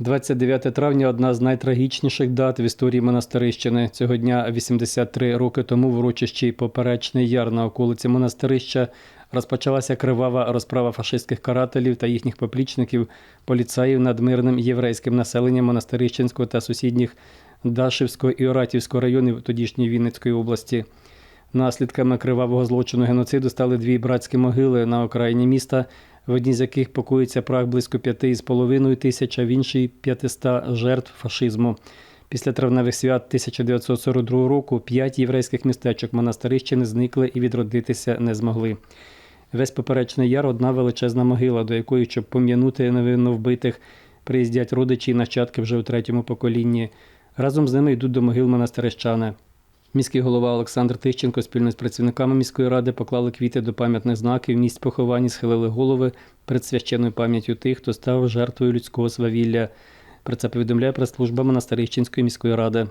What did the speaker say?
29 травня одна з найтрагічніших дат в історії монастирищини. Цього дня, 83 роки тому, в урочищі Поперечний Яр на околиці монастирища розпочалася кривава розправа фашистських карателів та їхніх поплічників, поліцаїв над мирним єврейським населенням монастирищенського та сусідніх Дашівського і Оратівського районів тодішньої Вінницької області. Наслідками кривавого злочину геноциду стали дві братські могили на окраїні міста, в одній з яких покоїться прах близько п'яти з половиною тисяч, а в іншій 500 жертв фашизму. Після травневих свят 1942 року п'ять єврейських містечок монастирищини зникли і відродитися не змогли. Весь поперечний яр одна величезна могила, до якої, щоб пом'янути невинно вбитих, приїздять родичі і нащадки вже у третьому поколінні. Разом з ними йдуть до могил монастирищани. Міський голова Олександр Тищенко спільно з працівниками міської ради поклали квіти до пам'ятних знаків, місць поховань, схилили голови перед священною пам'яттю тих, хто став жертвою людського свавілля. Про це повідомляє прес-служба Монастирищенської міської ради.